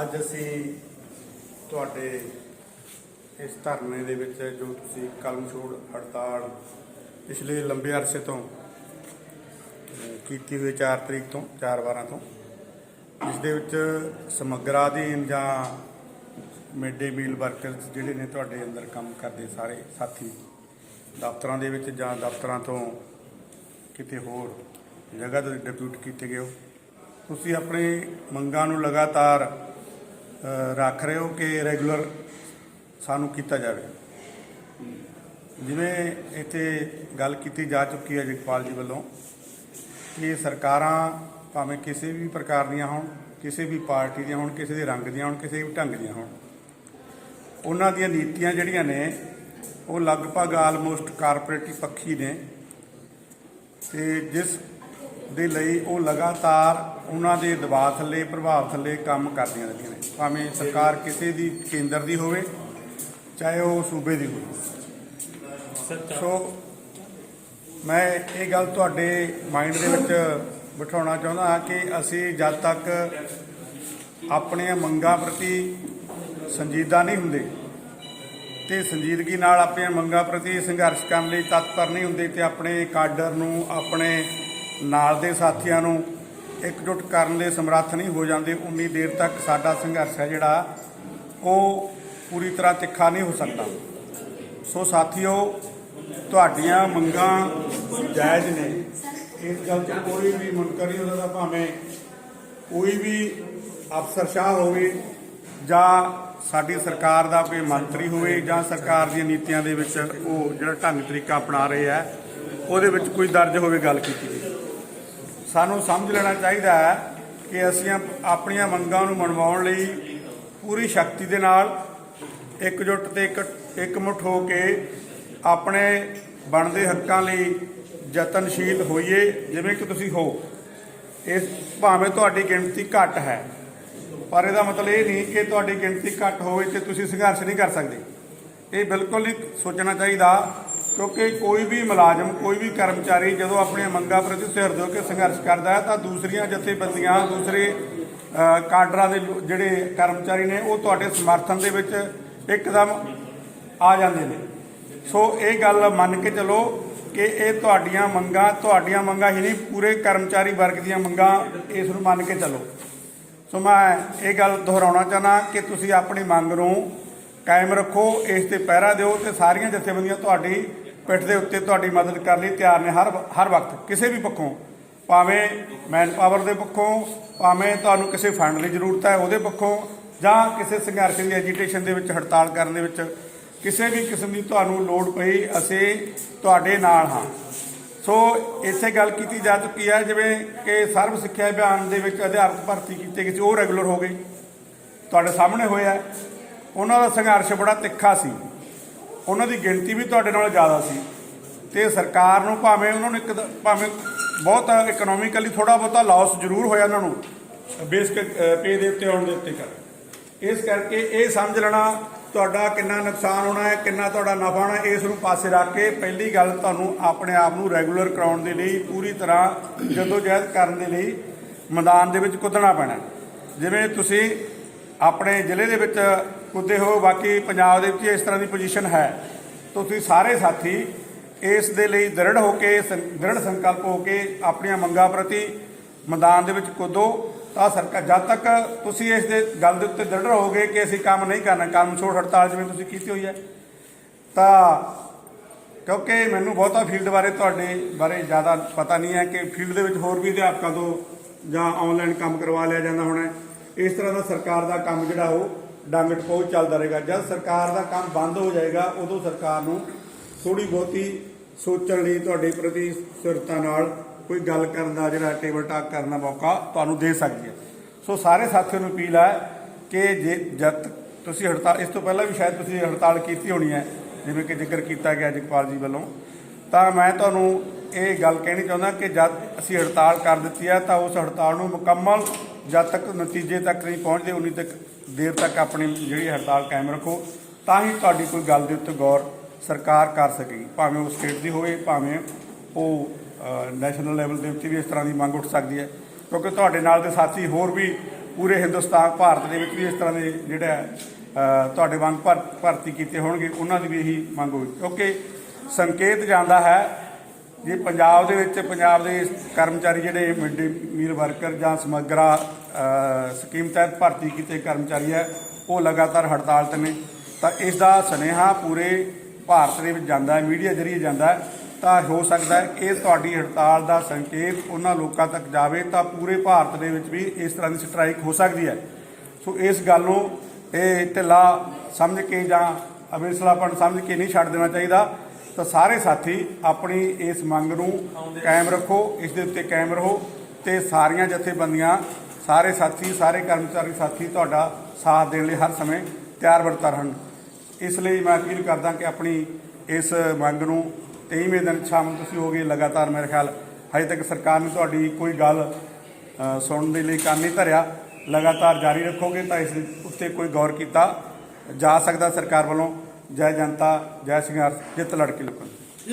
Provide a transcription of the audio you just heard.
ਅੱਜ ਅਸੀਂ ਤੁਹਾਡੇ ਇਸ ਧਰਨੇ ਦੇ ਵਿੱਚ ਜੋ ਤੁਸੀਂ ਕਲਮ ਛੋੜ ਹੜਤਾਲ ਪਿਛਲੇ ਲੰਬੇ ਅਰਸੇ ਤੋਂ ਕੀਤੀ ਹੋਈ 4 ਤਰੀਕ ਤੋਂ 4 12 ਤੋਂ, ਇਸ ਦੇ ਵਿੱਚ ਸਮੱਗਰਾ ਅਧੀਨ ਜਾਂ ਮਿਡ ਡੇ ਮੀਲ ਵਰਕਰਸ ਜਿਹੜੇ ਨੇ ਤੁਹਾਡੇ ਅੰਦਰ ਕੰਮ ਕਰਦੇ ਸਾਰੇ ਸਾਥੀ ਦਫ਼ਤਰਾਂ ਦੇ ਵਿੱਚ ਜਾਂ ਦਫ਼ਤਰਾਂ ਤੋਂ ਕਿਤੇ ਹੋਰ ਜਗ੍ਹਾ ਤੋਂ ਡਿਪਿਊਟ ਕੀਤੇ ਗਏ ਹੋ, ਤੁਸੀਂ ਆਪਣੀ ਮੰਗਾਂ ਨੂੰ ਲਗਾਤਾਰ ਰੱਖ ਰਹੇ ਹੋ ਕਿ ਰੈਗੂਲਰ ਸਾਨੂੰ ਕੀਤਾ ਜਾਵੇ? ਜਿਵੇਂ ਇੱਥੇ ਗੱਲ ਕੀਤੀ ਜਾ ਚੁੱਕੀ ਹੈ ਜਗਪਾਲ ਜੀ ਵੱਲੋਂ ਕਿ ਸਰਕਾਰਾਂ ਭਾਵੇਂ ਕਿਸੇ ਵੀ ਪ੍ਰਕਾਰ ਦੀਆਂ ਹੋਣ, ਕਿਸੇ ਵੀ ਪਾਰਟੀ ਦੀਆਂ ਹੋਣ, ਕਿਸੇ ਦੇ ਰੰਗ ਦੀਆਂ ਹੋਣ, ਕਿਸੇ ਵੀ ਢੰਗ ਦੀਆਂ ਹੋਣ, ਉਹਨਾਂ ਦੀਆਂ ਨੀਤੀਆਂ ਜਿਹੜੀਆਂ ਨੇ ਉਹ ਲਗਭਗ ਆਲਮੋਸਟ ਕਾਰਪੋਰੇਟੀ ਪੱਖੀ ਨੇ ਤੇ ਜਿਸ ਦੇ ਲਈ ਉਹ ਲਗਾਤਾਰ ਉਹਨਾਂ ਦੇ ਦਬਾਅ ਥੱਲੇ, ਪ੍ਰਭਾਵ ਥੱਲੇ ਕੰਮ ਕਰਦੀਆਂ ਰਹਿੰਦੀਆਂ ਨੇ। ਭਾਵੇਂ ਸਰਕਾਰ ਕਿਸੇ ਦੀ ਕੇਂਦਰ ਦੀ ਹੋਵੇ, ਚਾਹੇ ਉਹ ਸੂਬੇ ਦੀ ਹੋਵੇ। ਸੋ ਮੈਂ ਇਹ ਗੱਲ ਤੁਹਾਡੇ ਮਾਈਂਡ ਦੇ ਵਿੱਚ ਬਿਠਾਉਣਾ ਚਾਹੁੰਦਾ ਹਾਂ ਕਿ ਅਸੀਂ ਜਦ ਤੱਕ ਆਪਣੀਆਂ ਮੰਗਾਂ ਪ੍ਰਤੀ ਸੰਜੀਦਾ ਨਹੀਂ ਹੁੰਦੇ ਤੇ ਸੰਜੀਦਗੀ ਨਾਲ ਆਪਣੀਆਂ ਮੰਗਾਂ ਪ੍ਰਤੀ ਸੰਘਰਸ਼ ਕਰਨ ਲਈ ਤਤਪਰ ਨਹੀਂ ਹੁੰਦੇ ਤੇ ਆਪਣੇ ਕਾਡਰ ਨੂੰ, ਆਪਣੇ ਨਾਲ ਦੇ ਸਾਥੀਆਂ ਨੂੰ ਇਕਜੁੱਟ ਕਰਨ ਦੇ ਸਮਰੱਥ ਨਹੀਂ ਹੋ ਜਾਂਦੇ ਉਨੀ ਦੇਰ ਤੱਕ ਸਾਡਾ ਸੰਘਰਸ਼ ਹੈ ਜਿਹੜਾ, ਉਹ ਪੂਰੀ ਤਰ੍ਹਾਂ ਤਿੱਖਾ ਨਹੀਂ ਹੋ ਸਕਦਾ। ਸੋ ਸਾਥੀਓ, ਤੁਹਾਡੀਆਂ ਮੰਗਾਂ ਜਾਇਜ਼ ਨੇ। ਇਸ ਗੱਲ 'ਚ ਕੋਈ ਵੀ ਮੁਨਕਰ ਨਹੀਂ ਉਹਦਾ ਭਾਵੇਂ ਕੋਈ ਵੀ ਅਫਸਰ ਸ਼ਾਹ ਹੋਵੇ ਜਾਂ ਸਾਡੀ ਸਰਕਾਰ ਦਾ ਕੋਈ ਮੰਤਰੀ ਹੋਵੇ ਜਾਂ ਸਰਕਾਰ ਦੀਆਂ ਨੀਤੀਆਂ ਦੇ ਵਿੱਚ ਉਹ ਜਿਹੜਾ ਢੰਗ ਤਰੀਕਾ ਅਪਣਾ ਰਹੇ ਆ ਉਹਦੇ ਵਿੱਚ ਕੋਈ ਦਰਜ ਹੋਵੇ, ਗੱਲ ਕੀਤੀ ਸਾਨੂੰ ਸਮਝ ਲੈਣਾ ਚਾਹੀਦਾ ਹੈ ਕਿ ਅਸੀਂ ਆਪ- ਆਪਣੀਆਂ ਮੰਗਾਂ ਨੂੰ ਮਨਵਾਉਣ ਲਈ ਪੂਰੀ ਸ਼ਕਤੀ ਦੇ ਨਾਲ ਇਕਜੁੱਟ ਤੇ ਇੱਕ ਇਕਮੁੱਠ ਹੋ ਕੇ ਆਪਣੇ ਬਣਦੇ ਹੱਕਾਂ ਲਈ ਯਤਨਸ਼ੀਲ ਹੋਈਏ, ਜਿਵੇਂ ਕਿ ਤੁਸੀਂ ਹੋ। ਇਸ ਭਾਵੇਂ ਤੁਹਾਡੀ ਗਿਣਤੀ ਘੱਟ ਹੈ, ਪਰ ਇਹਦਾ ਮਤਲਬ ਇਹ ਨਹੀਂ ਕਿ ਤੁਹਾਡੀ ਗਿਣਤੀ ਘੱਟ ਹੋਵੇ ਤੇ ਤੁਸੀਂ ਸੰਘਰਸ਼ ਨਹੀਂ ਕਰ ਸਕਦੇ। ਇਹ ਬਿਲਕੁਲ ਨਹੀਂ ਸੋਚਣਾ ਚਾਹੀਦਾ ਕਿਉਂਕਿ ਕੋਈ ਵੀ ਮੁਲਾਜ਼ਮ, ਕੋਈ ਵੀ ਕਰਮਚਾਰੀ ਜਦੋਂ ਆਪਣੀਆਂ ਮੰਗਾਂ ਪ੍ਰਤੀ ਸਿਰ ਦੇ ਕੇ ਸੰਘਰਸ਼ ਕਰਦਾ ਹੈ, ਤਾਂ ਦੂਸਰੀਆਂ ਜਥੇਬੰਦੀਆਂ, ਦੂਸਰੇ ਕਾਡਰਾਂ ਦੇ ਜਿਹੜੇ ਕਰਮਚਾਰੀ ਨੇ, ਉਹ ਤੁਹਾਡੇ ਸਮਰਥਨ ਦੇ ਵਿੱਚ ਇੱਕਦਮ ਆ ਜਾਂਦੇ ਨੇ। ਸੋ ਇਹ ਗੱਲ ਮੰਨ ਕੇ ਚੱਲੋ ਕਿ ਇਹ ਤੁਹਾਡੀਆਂ ਮੰਗਾਂ ਤੁਹਾਡੀਆਂ ਮੰਗਾਂ ਹੀ ਨਹੀਂ, ਪੂਰੇ ਕਰਮਚਾਰੀ ਵਰਗ ਦੀਆਂ ਮੰਗਾਂ ਇਸ ਨੂੰ ਮੰਨ ਕੇ ਚੱਲੋ। ਸੋ ਮੈਂ ਇਹ ਗੱਲ ਦੁਹਰਾਉਣਾ ਚਾਹਨਾ ਕਿ ਤੁਸੀਂ ਆਪਣੀ ਮੰਗ ਨੂੰ ਕਾਇਮ ਰੱਖੋ, ਇਸ ਤੇ ਪਹਿਰਾ ਦਿਓ ਤੇ ਸਾਰੀਆਂ ਜਥੇਬੰਦੀਆਂ ਤੁਹਾਡੀ ਪਿੱਠ ਦੇ ਉੱਤੇ ਤੁਹਾਡੀ ਮਦਦ ਕਰਨ ਲਈ ਤਿਆਰ ਨੇ ਹਰ ਹਰ ਵਕਤ, ਕਿਸੇ ਵੀ ਪੱਖੋਂ। ਭਾਵੇਂ ਮੈਨ ਪਾਵਰ ਦੇ ਪੱਖੋਂ, ਭਾਵੇਂ ਤੁਹਾਨੂੰ ਕਿਸੇ ਫੰਡ ਦੀ ਜ਼ਰੂਰਤ ਹੈ ਉਹਦੇ ਪੱਖੋਂ, ਜਾਂ ਕਿਸੇ ਸੰਘਰਸ਼ ਦੀ ਐਜੀਟੇਸ਼ਨ ਦੇ ਵਿੱਚ, ਹੜਤਾਲ ਕਰਨ ਦੇ ਵਿੱਚ, ਕਿਸੇ ਵੀ ਕਿਸਮ ਦੀ ਤੁਹਾਨੂੰ ਲੋੜ ਪਈ, ਅਸੀਂ ਤੁਹਾਡੇ ਨਾਲ ਹਾਂ। ਸੋ ਇਸੇ ਗੱਲ ਕੀਤੀ ਜਾ ਚੁੱਕੀ ਹੈ, ਜਿਵੇਂ ਕਿ ਸਰਵ ਸਿੱਖਿਆ ਅਭਿਆਨ ਦੇ ਵਿੱਚ ਅਧਿਆਪਕ ਭਰਤੀ ਕੀਤੇ ਗਏ ਸੀ, ਉਹ ਰੈਗੂਲਰ ਹੋ ਗਏ। ਤੁਹਾਡੇ ਸਾਹਮਣੇ ਹੋਇਆ। ਉਹਨਾਂ ਦਾ ਸੰਘਰਸ਼ ਬੜਾ ਤਿੱਖਾ ਸੀ। ਉਹਨਾਂ ਦੀ ਗਿਣਤੀ ਵੀ ਤੁਹਾਡੇ ਨਾਲ ਜ਼ਿਆਦਾ ਸੀ। ਤੇ ਸਰਕਾਰ ਨੂੰ ਭਾਵੇਂ ਉਹਨਾਂ ਨੂੰ ਇੱਕ ਭਾਵੇਂ ਬਹੁਤ ਇਕਨੋਮਿਕਲੀ ਥੋੜਾ ਬਹੁਤਾ ਲਾਸ ਜ਼ਰੂਰ ਹੋਇਆ ਉਹਨਾਂ ਨੂੰ ਬੇਸਿਕ ਪੇ ਦੇ ਉੱਤੇ, ਆਉਣ ਦੇ ਉੱਤੇ ਕਰ। ਇਸ ਕਰਕੇ ਇਹ ਸਮਝ ਲੈਣਾ ਤੁਹਾਡਾ ਕਿੰਨਾ ਨੁਕਸਾਨ ਹੋਣਾ ਹੈ, ਕਿੰਨਾ ਤੁਹਾਡਾ ਨਫਾ ਹੋਣਾ, ਇਸ ਨੂੰ ਪਾਸੇ ਰੱਖ ਕੇ ਪਹਿਲੀ ਗੱਲ ਤੁਹਾਨੂੰ ਆਪਣੇ ਆਪ ਨੂੰ ਰੈਗੂਲਰ ਕਰਾਉਣ ਦੇ ਲਈ, ਪੂਰੀ ਤਰ੍ਹਾਂ ਜਦੋਜਹਿਦ ਕਰਨ ਦੇ ਲਈ ਮੈਦਾਨ ਦੇ ਵਿੱਚ ਕੁੱਦਣਾ ਪੈਣਾ। ਜਿਵੇਂ ਤੁਸੀਂ ਆਪਣੇ ਜ਼ਿਲ੍ਹੇ ਦੇ ਵਿੱਚ ਕੁੱਦੇ ਹੋ, ਬਾਕੀ ਪੰਜਾਬ ਦੇ ਵਿੱਚ ਇਸ ਤਰ੍ਹਾਂ ਦੀ ਪੋਜੀਸ਼ਨ ਹੈ। ਤੁਸੀਂ ਸਾਰੇ ਸਾਥੀ ਇਸ ਦੇ ਲਈ ਦ੍ਰਿੜ ਹੋ ਕੇ, ਸੰ- ਦ੍ਰਿੜ ਸੰਕਲਪ ਹੋ ਕੇ ਆਪਣੀਆਂ ਮੰਗਾਂ ਪ੍ਰਤੀ ਮੈਦਾਨ ਦੇ ਵਿੱਚ ਕੁੱਦੋ। ਤਾਂ ਸਰਕਾਰ ਜਦ ਤੱਕ ਤੁਸੀਂ ਇਸ ਦੇ ਗੱਲ ਦੇ ਉੱਤੇ ਦ੍ਰਿੜ ਰਹੋਗੇ ਕਿ ਅਸੀਂ ਕੰਮ ਨਹੀਂ ਕਰਨਾ, ਕੰਮ ਛੋੜ ਹੜਤਾਲ ਜਿਵੇਂ ਤੁਸੀਂ ਕੀਤੀ ਹੋਈ ਹੈ, ਤਾਂ ਕਿਉਂਕਿ ਮੈਨੂੰ ਬਹੁਤਾ ਫੀਲਡ ਬਾਰੇ ਤੁਹਾਡੇ ਬਾਰੇ ਜ਼ਿਆਦਾ ਪਤਾ ਨਹੀਂ ਹੈ ਕਿ ਫੀਲਡ ਦੇ ਵਿੱਚ ਹੋਰ ਵੀ ਅਧਿਆਪਕਾਂ ਤੋਂ ਜਾਂ ਆਨਲਾਈਨ ਕੰਮ ਕਰਵਾ ਲਿਆ ਜਾਂਦਾ ਹੋਣਾ ਇਸ ਤਰ੍ਹਾਂ ਦਾ ਸਰਕਾਰ ਦਾ ਕੰਮ ਜਿਹੜਾ ਉਹ ਡੰਗ ਟਪੋ ਚੱਲਦਾ ਰਹੇਗਾ। ਜਦ ਸਰਕਾਰ ਦਾ ਕੰਮ ਬੰਦ ਹੋ ਜਾਏਗਾ, ਉਦੋਂ ਸਰਕਾਰ ਨੂੰ ਥੋੜੀ ਬਹੁਤੀ ਸੋਚਣ ਲਈ ਤੁਹਾਡੇ ਪ੍ਰਤੀ ਸੁਰਤਾ ਨਾਲ ਕੋਈ ਗੱਲ ਕਰਨ ਦਾ ਜਿਹੜਾ ਟੇਬਲ ਟਾਕ ਕਰਨ ਦਾ ਮੌਕਾ ਤੁਹਾਨੂੰ ਦੇ ਸਕਦੀ ਹੈ। ਸੋ ਸਾਰੇ ਸਾਥੀਆਂ ਨੂੰ ਅਪੀਲ ਹੈ ਕਿ ਜੇ ਜਦ ਤੱਕ ਤੁਸੀਂ ਹੜਤਾਲ ਇਸ ਤੋਂ ਪਹਿਲਾਂ ਵੀ ਸ਼ਾਇਦ ਤੁਸੀਂ ਹੜਤਾਲ ਕੀਤੀ ਹੋਣੀ ਹੈ, ਜਿਵੇਂ ਕਿ ਜ਼ਿਕਰ ਕੀਤਾ ਗਿਆ ਜਗਪਾਲ ਜੀ ਵੱਲੋਂ। ਤਾਂ ਮੈਂ ਤੁਹਾਨੂੰ ਇਹ ਗੱਲ ਕਹਿਣੀ ਚਾਹੁੰਦਾ ਕਿ ਜਦ ਅਸੀਂ ਹੜਤਾਲ ਕਰ ਦਿੱਤੀ ਹੈ, ਤਾਂ ਉਸ ਹੜਤਾਲ ਨੂੰ ਮੁਕੰਮਲ ਜਦ ਤੱਕ ਨਤੀਜੇ ਤੱਕ ਨਹੀਂ ਪਹੁੰਚਦੇ, ਉਨੀ ਤੱਕ ਦੇਰ ਤੱਕ ਆਪਣੀ ਜਿਹੜੀ ਹੜਤਾਲ ਕਾਇਮ ਰੱਖੋ, ਤਾਂ ਹੀ ਤੁਹਾਡੀ ਕੋਈ ਗੱਲ ਦੇ ਉੱਤੇ ਗੌਰ ਸਰਕਾਰ ਕਰ ਸਕੇਗੀ। ਭਾਵੇਂ ਉਹ ਸਟੇਟ ਦੀ ਹੋਵੇ, ਭਾਵੇਂ ਉਹ ਨੈਸ਼ਨਲ ਲੈਵਲ ਦੇ ਉੱਤੇ ਵੀ ਇਸ ਤਰ੍ਹਾਂ ਦੀ ਮੰਗ ਉੱਠ ਸਕਦੀ ਹੈ। ਕਿਉਂਕਿ ਤੁਹਾਡੇ ਨਾਲ ਦੇ ਸਾਥੀ ਹੋਰ ਵੀ ਪੂਰੇ ਹਿੰਦੁਸਤਾਨ, ਭਾਰਤ ਦੇ ਵਿੱਚ ਵੀ ਇਸ ਤਰ੍ਹਾਂ ਦੇ ਜਿਹੜਾ ਤੁਹਾਡੇ ਵਾਂਗ ਭਰ- ਭਰਤੀ ਕੀਤੇ ਹੋਣਗੇ, ਉਹਨਾਂ ਦੀ ਵੀ ਇਹੀ ਮੰਗ ਹੋਵੇ ਕਿਉਂਕਿ ਸੰਕੇਤ ਜਾਂਦਾ ਹੈ ਜੇ ਪੰਜਾਬ ਦੇ ਵਿੱਚ ਪੰਜਾਬ ਦੇ ਕਰਮਚਾਰੀ ਜਿਹੜੇ ਮਿਡ ਡੇ ਮੀਲ ਵਰਕਰ ਜਾਂ ਸਮਗਰਾ ਸਕੀਮ ਤਹਿਤ ਭਰਤੀ ਕੀਤੇ ਕਰਮਚਾਰੀ ਹੈ, ਉਹ ਲਗਾਤਾਰ ਹੜਤਾਲ ਤੇ ਨੇ, ਤਾਂ ਇਸ ਦਾ ਸੁਨੇਹਾ ਪੂਰੇ ਭਾਰਤ ਦੇ ਵਿੱਚ ਜਾਂਦਾ ਹੈ, ਮੀਡੀਆ ਜਰੀਏ ਜਾਂਦਾ ਹੈ, ਤਾਂ ਹੋ ਸਕਦਾ ਹੈ ਕਿ ਤੁਹਾਡੀ ਹੜਤਾਲ ਦਾ ਸੰਕੇਤ ਉਹਨਾਂ ਲੋਕਾਂ ਤੱਕ ਜਾਵੇ, ਤਾਂ ਪੂਰੇ ਭਾਰਤ ਦੇ ਵਿੱਚ ਵੀ ਇਸ ਤਰ੍ਹਾਂ ਦੀ ਸਟ੍ਰਾਈਕ ਹੋ ਸਕਦੀ ਹੈ। ਸੋ ਇਸ ਗੱਲ ਨੂੰ ਇਹ ਢਿੱਲਾ ਸਮਝ ਕੇ ਜਾਂ ਅਵੇਸਲਾਪਣ ਸਮਝ ਕੇ ਨਹੀਂ ਛੱਡ ਦੇਣਾ ਚਾਹੀਦਾ। ਤਾਂ ਸਾਰੇ ਸਾਥੀ ਆਪਣੀ ਇਸ ਮੰਗ ਨੂੰ ਕਾਇਮ ਰੱਖੋ, ਇਸ ਦੇ ਉੱਤੇ ਕਾਇਮ ਰਹੋ ਤੇ ਸਾਰੀਆਂ ਜਥੇਬੰਦੀਆਂ, ਸਾਰੇ ਸਾਥੀ, ਸਾਰੇ ਕਰਮਚਾਰੀ ਸਾਥੀ ਤੁਹਾਡਾ ਸਾਥ ਦੇਣ ਲਈ ਹਰ ਸਮੇਂ ਤਿਆਰ ਬਰਤਾ ਹਨ ਇਸ ਲਈ ਮੈਂ ਅਪੀਲ ਕਰਦਾ ਕਿ ਆਪਣੀ ਇਸ ਮੰਗ ਨੂੰ 23ਵੇਂ ਦਿਨ ਸ਼ਾਮਲ ਤੁਸੀਂ ਹੋਗੇ ਲਗਾਤਾਰ ਮੇਰੇ ਖਿਆਲ, ਹਜੇ ਤੱਕ ਸਰਕਾਰ ਨੇ ਤੁਹਾਡੀ ਕੋਈ ਗੱਲ ਸੁਣਨ ਦੇ ਲਈ ਕੰਨ ਨਹੀਂ ਧਰਿਆ। ਲਗਾਤਾਰ ਜਾਰੀ ਰੱਖੋਗੇ ਤਾਂ ਇਸ ਉੱਤੇ ਕੋਈ ਗੌਰ ਕੀਤਾ ਜਾ ਸਕਦਾ ਸਰਕਾਰ ਵੱਲੋਂ। ਜੈ ਜਨਤਾ ਜੈ ਸੰਘਰਸ਼ ਜਿੱਤ ਲੜਕੇ ਲੋਕਾਂ ਦੀ।